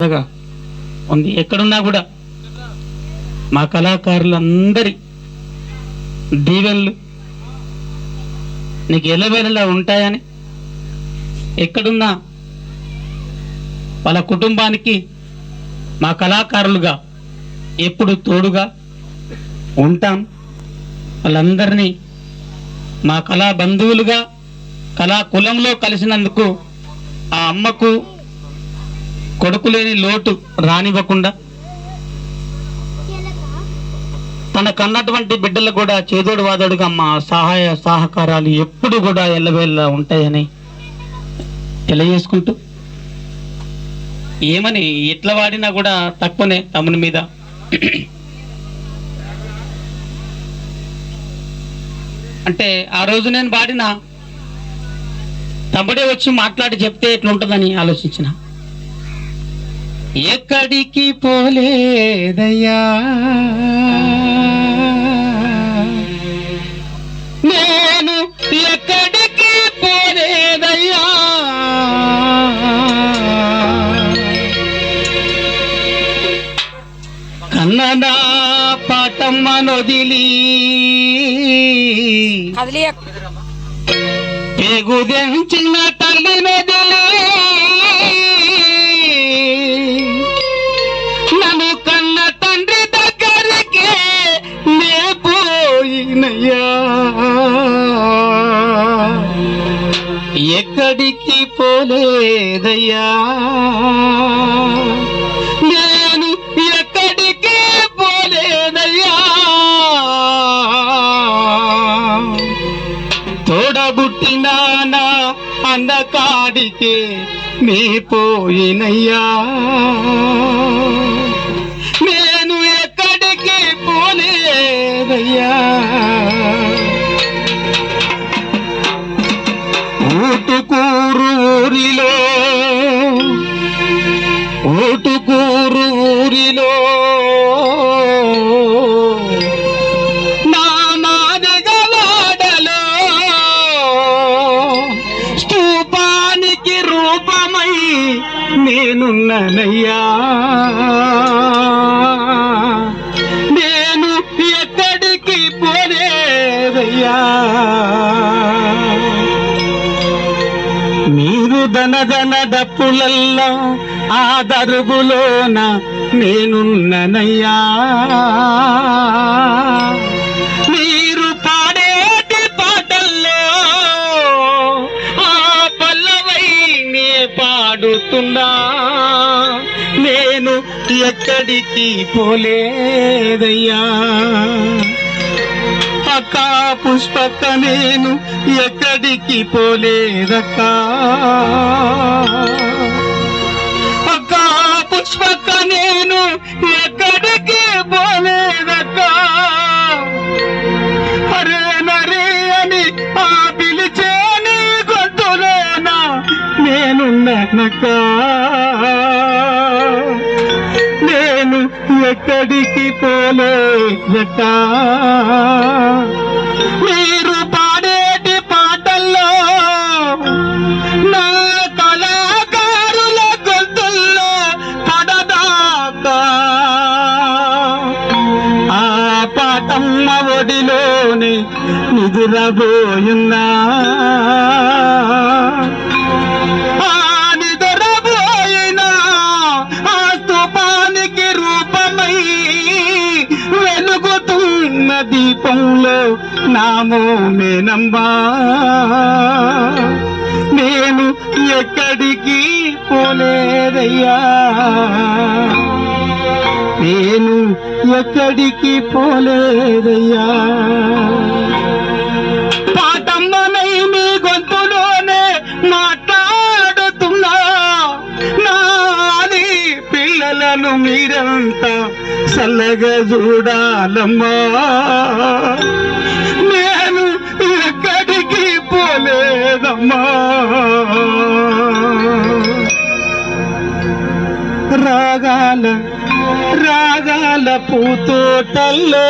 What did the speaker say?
ఉంది. ఎక్కడున్నా కూడా మా కళాకారులందరి దీవెనలు నీకు ఎలవేలలా ఉంటాయని ఎక్కడున్నా వాళ్ళ కుటుంబానికి మా కళాకారులుగా ఎప్పుడు తోడుగా ఉంటాం. వాళ్ళందరినీ మా కళా బంధువులుగా కళా కులంలో కలిసినందుకు ఆ అమ్మకు కొడుకు లేని లోటు రానివ్వకుండా తన కన్నటువంటి బిడ్డలు కూడా చేదోడు వాదోడుగా అమ్మ సహాయ సహకారాలు ఎప్పుడు కూడా ఎల్లవేళ్ళ ఉంటాయని తెలియజేసుకుంటూ ఏమని ఎట్లా వాడినా కూడా తక్కువనే తమ్ముని మీద. అంటే ఆ రోజు నేను వాడిన తమ్ముడే వచ్చి మాట్లాడి చెప్తే ఎట్లుంటుందని ఆలోచించిన. ఎక్కడికి పోలేదయ్యా? నేను ఎక్కడికి పోలేదయ్యా? కన్నడా పాటమ్మ నొదిలి. పేగుదెంచిన తల్లి పోయినయ్యా ఎక్కడికి పోలేదయ్యా? నేను ఎక్కడికి పోలేదయ్యా? తోడబుట్టినా నా అందకాడికి నీ పోయినయ్యా. నేనున్నానయ్యా. నేను ఎక్కడికి పోలేదయ్యా. మీరు దనదన డప్పులల్లో ఆ దరుగులోన నేనున్ననయ్యా. పాడుతున్నా నేను ఎక్కడికి పోలేదయ్యా. అక్క పుష్పక్క నేను ఎక్కడికి పోలేదక్క. అక్క పుష్పక్క నేను ఎక్కడికి పోలే నేను ఎక్కడికి పోలేదట మీరు పాడేటి పాటల్లో నా కళాకారుల గొంతుల్లో పడదాకా. ఆ పాటమ్మ ఒడిలోని నిదురబోయున్నా. దీపంలో నామో మేనంబా నేను ఎక్కడికి పోలేదయ్యా. నేను ఎక్కడికి పోలేదయ్యా. చల్లగా చూడాలమ్మా నేను ఎక్కడికి పోలేదమ్మా. రాగాల రాగాల పూతోటల్లో